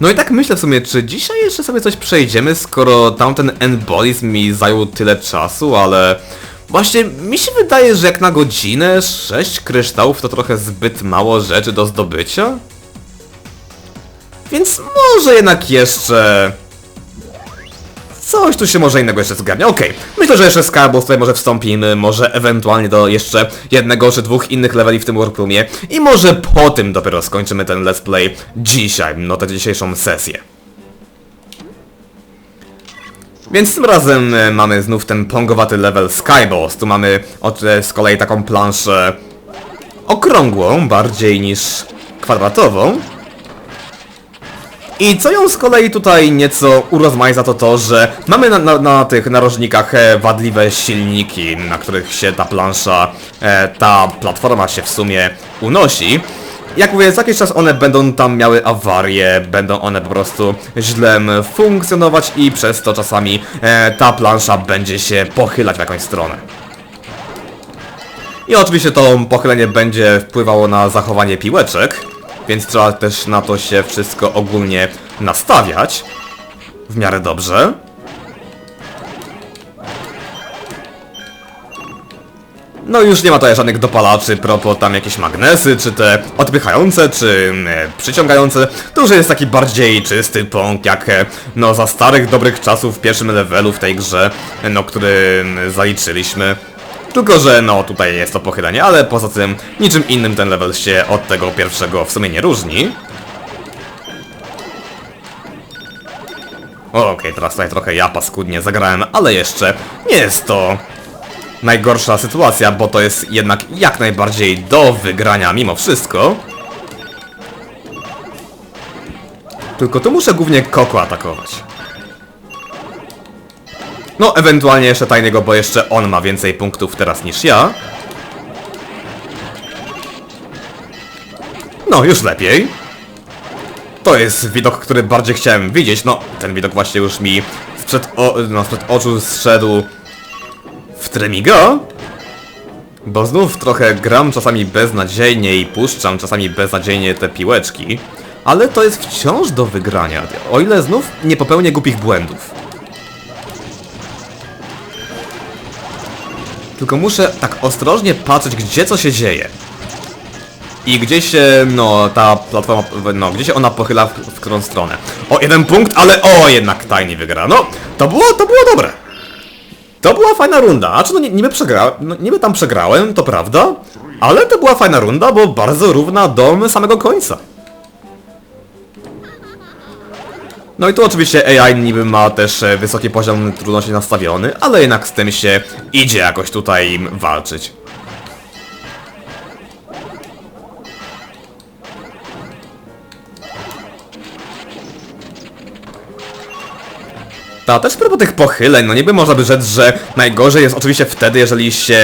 No i tak myślę w sumie, czy dzisiaj jeszcze sobie coś przejdziemy, skoro tamten embolizm mi zajął tyle czasu, ale... Właśnie mi się wydaje, że jak na godzinę 6 kryształów to trochę zbyt mało rzeczy do zdobycia. Więc może jednak jeszcze... Coś tu się może innego jeszcze zgarnia. Okej, myślę, że jeszcze z Carbos tutaj może wstąpimy, może ewentualnie do jeszcze jednego czy dwóch innych leveli w tym workroomie i może po tym dopiero skończymy ten let's play dzisiaj, no tę dzisiejszą sesję. Więc tym razem e, mamy znów ten pongowaty level Skyboss. Tu mamy e, z kolei taką planszę okrągłą bardziej niż kwadratową. I co ją z kolei tutaj nieco urozmaica to to, że mamy na, na, na tych narożnikach e, wadliwe silniki, na których się ta plansza, e, ta platforma się w sumie unosi. Jak mówię, co jakiś czas one będą tam miały awarie, będą one po prostu źle funkcjonować i przez to czasami e, ta plansza będzie się pochylać w jakąś stronę. I oczywiście to pochylenie będzie wpływało na zachowanie piłeczek, więc trzeba też na to się wszystko ogólnie nastawiać. W miarę dobrze. No już nie ma tutaj żadnych dopalaczy, propos tam jakieś magnesy, czy te odpychające, czy e, przyciągające. To już jest taki bardziej czysty pąk, jak e, no za starych dobrych czasów w pierwszym levelu w tej grze, e, no który m, zaliczyliśmy. Tylko, że no tutaj jest to pochylenie, ale poza tym niczym innym ten level się od tego pierwszego w sumie nie różni. Okej, teraz tutaj trochę ja paskudnie zagrałem, ale jeszcze nie jest to najgorsza sytuacja, bo to jest jednak jak najbardziej do wygrania mimo wszystko. Tylko tu muszę głównie Koko atakować. No, ewentualnie jeszcze tajnego, bo jeszcze on ma więcej punktów teraz niż ja. No, już lepiej. To jest widok, który bardziej chciałem widzieć. No, ten widok właśnie już mi sprzed, o, no, sprzed oczu zszedł w Tremigo. Bo znów trochę gram czasami beznadziejnie i puszczam czasami beznadziejnie te piłeczki. Ale to jest wciąż do wygrania, o ile znów nie popełnię głupich błędów. Tylko muszę tak ostrożnie patrzeć, gdzie co się dzieje. I gdzie się, no, ta platforma, no, gdzie się ona pochyla w, w którą stronę. O, jeden punkt, ale o, jednak tajnie wygra. No, to było, to było dobre. To była fajna runda. A czy no, ni- niby przegrałem, no, niby tam przegrałem, to prawda. Ale to była fajna runda, bo bardzo równa do samego końca. No i tu oczywiście AI niby ma też e, wysoki poziom trudności nastawiony, ale jednak z tym się idzie jakoś tutaj walczyć. Ta też propos tych pochyleń, no niby można by rzec, że najgorzej jest oczywiście wtedy, jeżeli się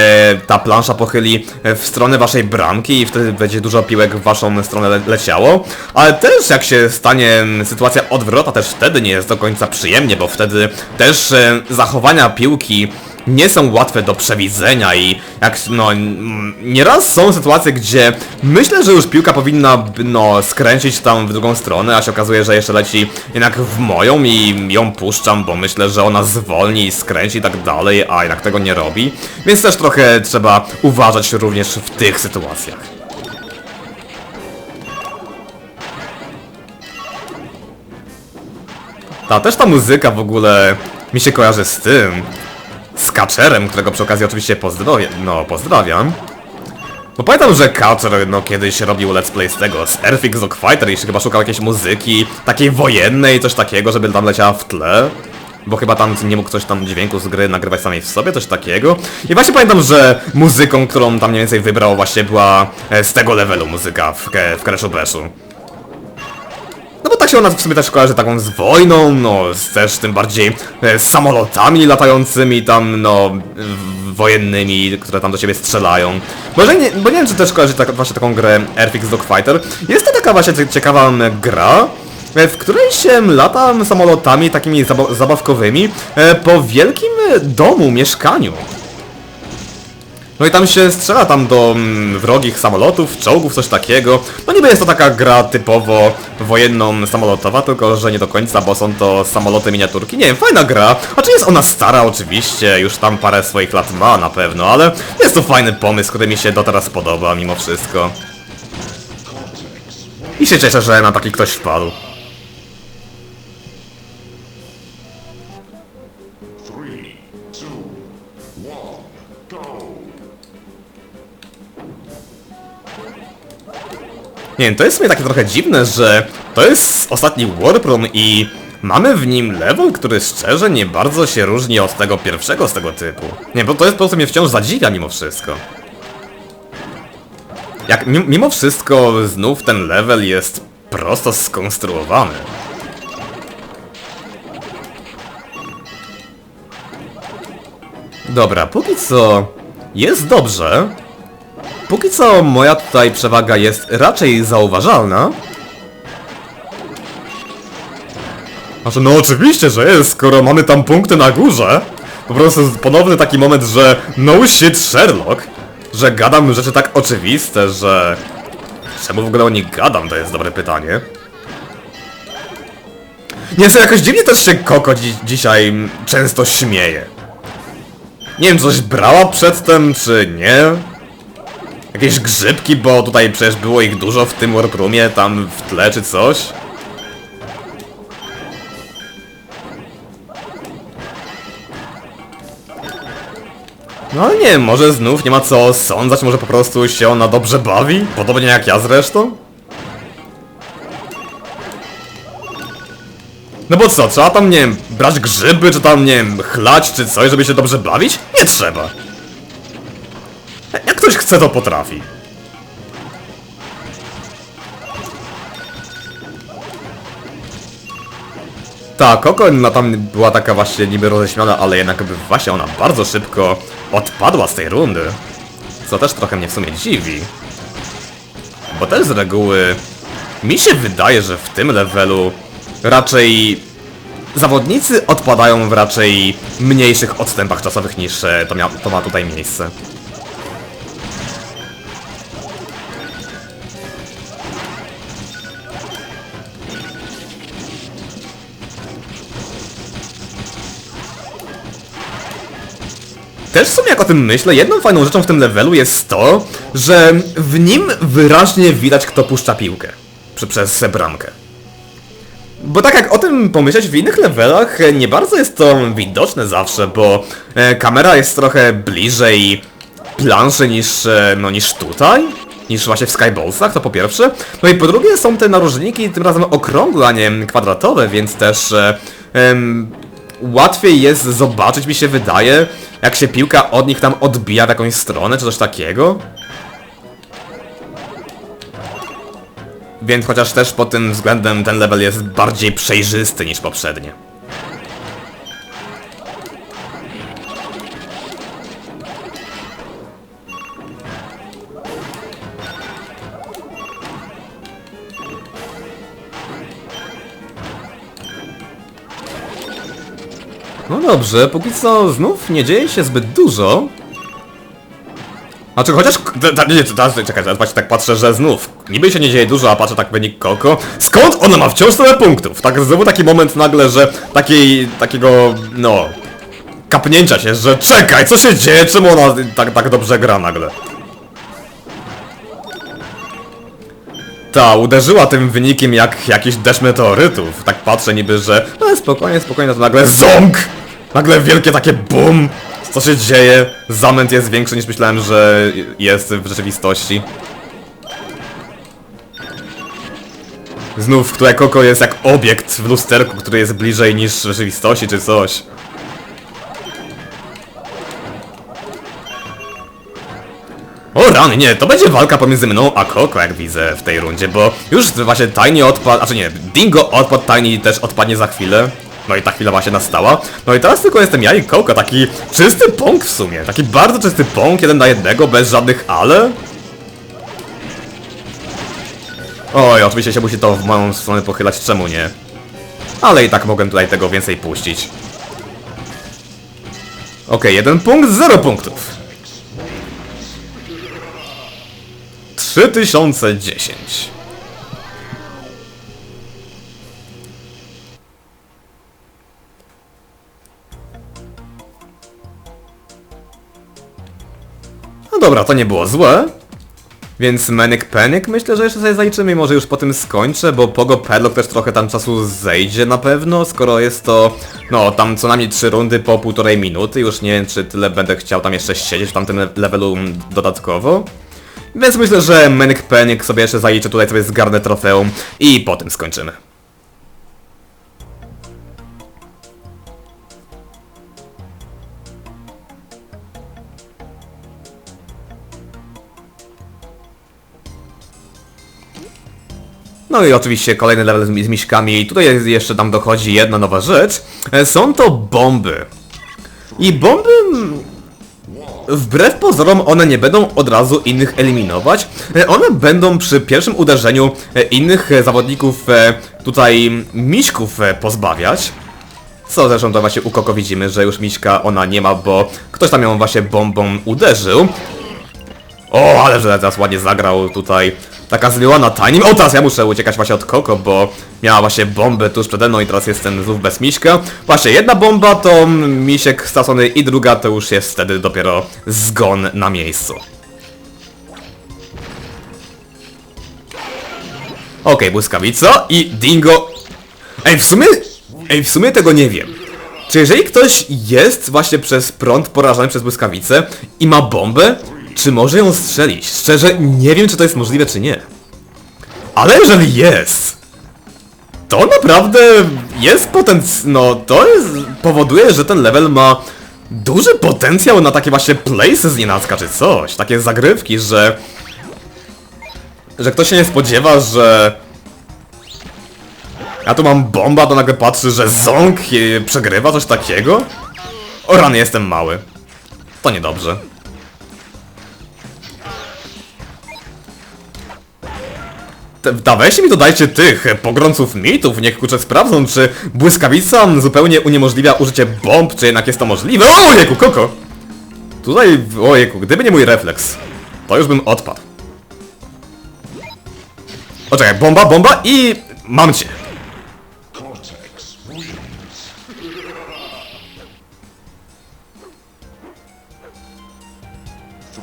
ta plansza pochyli w stronę waszej bramki i wtedy będzie dużo piłek w waszą stronę le leciało, ale też jak się stanie sytuacja odwrotna, też wtedy nie jest do końca przyjemnie, bo wtedy też e, zachowania piłki nie są łatwe do przewidzenia i jak no nieraz są sytuacje, gdzie myślę, że już piłka powinna no skręcić tam w drugą stronę, a się okazuje, że jeszcze leci jednak w moją i ją puszczam, bo myślę, że ona zwolni i skręci i tak dalej, a jednak tego nie robi. Więc też trochę trzeba uważać również w tych sytuacjach. Ta też ta muzyka w ogóle mi się kojarzy z tym, z Kaczerem, którego przy okazji oczywiście pozdrowię, no pozdrawiam. Bo pamiętam, że Kaczer no kiedyś robił let's play z tego, z Earthix Dog Fighter i chyba szukał jakiejś muzyki takiej wojennej, coś takiego, żeby tam leciała w tle. Bo chyba tam nie mógł coś tam dźwięku z gry nagrywać samej w sobie, coś takiego. I właśnie pamiętam, że muzyką, którą tam mniej więcej wybrał właśnie była e, z tego levelu muzyka w, w Crashu Bashu. No bo tak się ona w sumie też kojarzy taką z wojną, no z też tym bardziej e, samolotami latającymi tam, no wojennymi, które tam do siebie strzelają. Może nie, bo nie wiem czy też kojarzy tak, właśnie taką grę Airfix Dogfighter. Jest to taka właśnie cie- ciekawa gra, e, w której się lata samolotami takimi zaba zabawkowymi e, po wielkim e, domu, mieszkaniu. No i tam się strzela tam do mm, wrogich samolotów, czołgów, coś takiego. No niby jest to taka gra typowo wojenną samolotowa, tylko że nie do końca, bo są to samoloty miniaturki. Nie wiem, fajna gra. Znaczy jest ona stara oczywiście, już tam parę swoich lat ma na pewno, ale jest to fajny pomysł, który mi się do teraz podoba mimo wszystko. I się cieszę, że na taki ktoś wpadł. Nie wiem, to jest w sumie takie trochę dziwne, że to jest ostatni Warprom i mamy w nim level, który szczerze nie bardzo się różni od tego pierwszego z tego typu. Nie, bo to jest po prostu mnie wciąż zadziwia mimo wszystko. Jak mi- mimo wszystko znów ten level jest prosto skonstruowany. Dobra, póki co jest dobrze. Póki co moja tutaj przewaga jest raczej zauważalna. Znaczy, no oczywiście, że jest, skoro mamy tam punkty na górze. Po prostu ponowny taki moment, że no shit Sherlock. Że gadam rzeczy tak oczywiste, że... Czemu w ogóle o nich gadam, to jest dobre pytanie. Nie wiem, jakoś dziwnie też się Koko dzi dzisiaj często śmieje. Nie wiem, coś brała przedtem, czy nie? Jakieś grzybki, bo tutaj przecież było ich dużo w tym workroomie, tam w tle czy coś. No nie wiem, może znów nie ma co sądzać, może po prostu się ona dobrze bawi? Podobnie jak ja zresztą? No bo co, trzeba tam, nie wiem, brać grzyby, czy tam, nie wiem, chlać, czy coś, żeby się dobrze bawić? Nie trzeba. Ktoś chce, to potrafi. Ta, Koko no, tam była taka właśnie niby roześmiana, ale jednak właśnie ona bardzo szybko odpadła z tej rundy. Co też trochę mnie w sumie dziwi. Bo też z reguły mi się wydaje, że w tym levelu raczej zawodnicy odpadają w raczej mniejszych odstępach czasowych niż e, to, to ma tutaj miejsce. Też w sumie jak o tym myślę, jedną fajną rzeczą w tym levelu jest to, że w nim wyraźnie widać kto puszcza piłkę. Przez bramkę. Bo tak jak o tym pomyśleć, w innych levelach nie bardzo jest to widoczne zawsze, bo e, kamera jest trochę bliżej planszy niż, e, no, niż tutaj, niż właśnie w Skyballsach, to po pierwsze. No i po drugie są te narożniki tym razem okrągłe, a nie kwadratowe, więc też e, łatwiej jest zobaczyć, mi się wydaje, jak się piłka od nich tam odbija w jakąś stronę, czy coś takiego. Więc chociaż też pod tym względem ten level jest bardziej przejrzysty niż poprzednie. Dobrze, póki co znów nie dzieje się zbyt dużo. Znaczy chociaż... Nie, czekaj, teraz właśnie tak patrzę, że znów niby się nie dzieje dużo, a patrzę tak wynik Koko. Skąd ona ma wciąż tyle punktów? Tak znowu taki moment nagle, że takiej... takiego... no... Kapnięcia się, że czekaj, co się dzieje? Czemu ona tak, tak dobrze gra nagle? Ta, uderzyła tym wynikiem jak jakiś deszcz meteorytów. Tak patrzę niby, że no spokojnie, spokojnie, to nagle ZONG! Nagle wielkie takie BUM! Co się dzieje? Zamęt jest większy niż myślałem, że jest w rzeczywistości. Znów, które Koko jest jak obiekt w lusterku, który jest bliżej niż rzeczywistości, czy coś. O rany, nie, to będzie walka pomiędzy mną a Koko, jak widzę w tej rundzie, bo już właśnie Tiny odpadł, a czy nie, Dingo odpadł, Tiny też odpadnie za chwilę. No i ta chwila właśnie nastała. No i teraz tylko jestem ja i Koko, taki czysty pąk w sumie, taki bardzo czysty pąk, jeden na jednego, bez żadnych ale. Oj, oczywiście się musi to w moją stronę pochylać, czemu nie? Ale i tak mogłem tutaj tego więcej puścić. Okej, jeden punkt, zero punktów. 3010. dobra, to nie było złe. Więc Manic Panic myślę, że jeszcze sobie zaliczymy i może już po tym skończę, bo Pogo Padlock też trochę tam czasu zejdzie na pewno, skoro jest to, no tam co najmniej 3 rundy po półtorej minuty, już nie wiem czy tyle będę chciał tam jeszcze siedzieć w tamtym le- levelu mm, dodatkowo. Więc myślę, że Manic Panic sobie jeszcze zaliczę, tutaj sobie zgarnę trofeum i po tym skończymy. No i oczywiście kolejny level z, z miśkami i tutaj jeszcze tam dochodzi jedna nowa rzecz. E, Są to bomby. I bomby... Wbrew pozorom one nie będą od razu innych eliminować. E, One będą przy pierwszym uderzeniu e, innych zawodników tutaj miśków pozbawiać. Co zresztą to właśnie u Koko widzimy, że już miśka ona nie ma, bo ktoś tam ją właśnie bombą uderzył. O, ale że teraz ładnie zagrał tutaj. Taka zliłana timing. O, teraz ja muszę uciekać właśnie od Koko, bo miała właśnie bombę tuż przede mną i teraz jestem znów bez Miśka. Właśnie jedna bomba to Misiek stracony i druga to już jest wtedy dopiero zgon na miejscu. Okej, błyskawica i dingo. Ej, w sumie... Ej, w sumie tego nie wiem. Czy jeżeli ktoś jest właśnie przez prąd porażony przez błyskawicę i ma bombę, czy może ją strzelić? Szczerze, nie wiem czy to jest możliwe czy nie. Ale jeżeli jest, to naprawdę jest potencjał, no to jest, powoduje, że ten level ma duży potencjał na takie właśnie places z nienacka czy coś, takie zagrywki, że że ktoś się nie spodziewa, że ja tu mam bomba, to nagle patrzy, że Ząg e, przegrywa coś takiego? O rany, jestem mały. To niedobrze. Da, mi dodajcie tych pogrąców mitów, niech kurczę sprawdzą, czy błyskawica zupełnie uniemożliwia użycie bomb, czy jednak jest to możliwe. O, jeku, koko! Tutaj, ojejku, gdyby nie mój refleks, to już bym odpadł. O, czekaj, bomba, bomba i mam cię.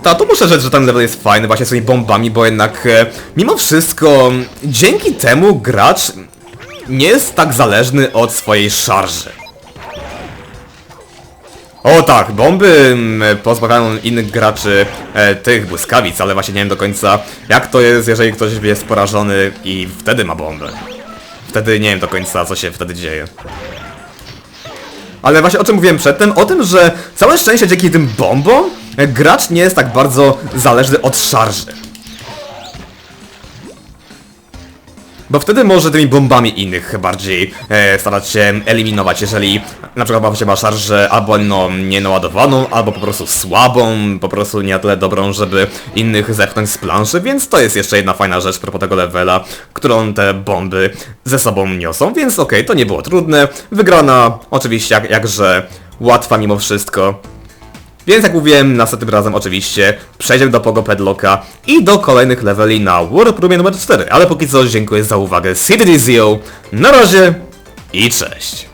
Ta, to muszę rzec, że ten level jest fajny właśnie z tymi bombami, bo jednak e, mimo wszystko dzięki temu gracz nie jest tak zależny od swojej szarży. O tak, bomby m, pozbawiają innych graczy e, tych błyskawic, ale właśnie nie wiem do końca jak to jest, jeżeli ktoś jest porażony i wtedy ma bombę. Wtedy nie wiem do końca co się wtedy dzieje. Ale właśnie o czym mówiłem przedtem? O tym, że całe szczęście dzięki tym bombom gracz nie jest tak bardzo zależny od szarży. Bo wtedy może tymi bombami innych bardziej e, starać się eliminować, jeżeli na przykład ma się ma szarżę albo no nienaładowaną, albo po prostu słabą, po prostu nie na tyle dobrą, żeby innych zepchnąć z planszy, więc to jest jeszcze jedna fajna rzecz propos tego levela, którą te bomby ze sobą niosą, więc okej, to nie było trudne. Wygrana oczywiście jak, jakże łatwa mimo wszystko. Więc jak mówiłem, następnym razem oczywiście przejdziemy do Pogo Pedlocka i do kolejnych leveli na Warp Roomie numer 4. Ale póki co dziękuję za uwagę, CTDZO, na razie i cześć!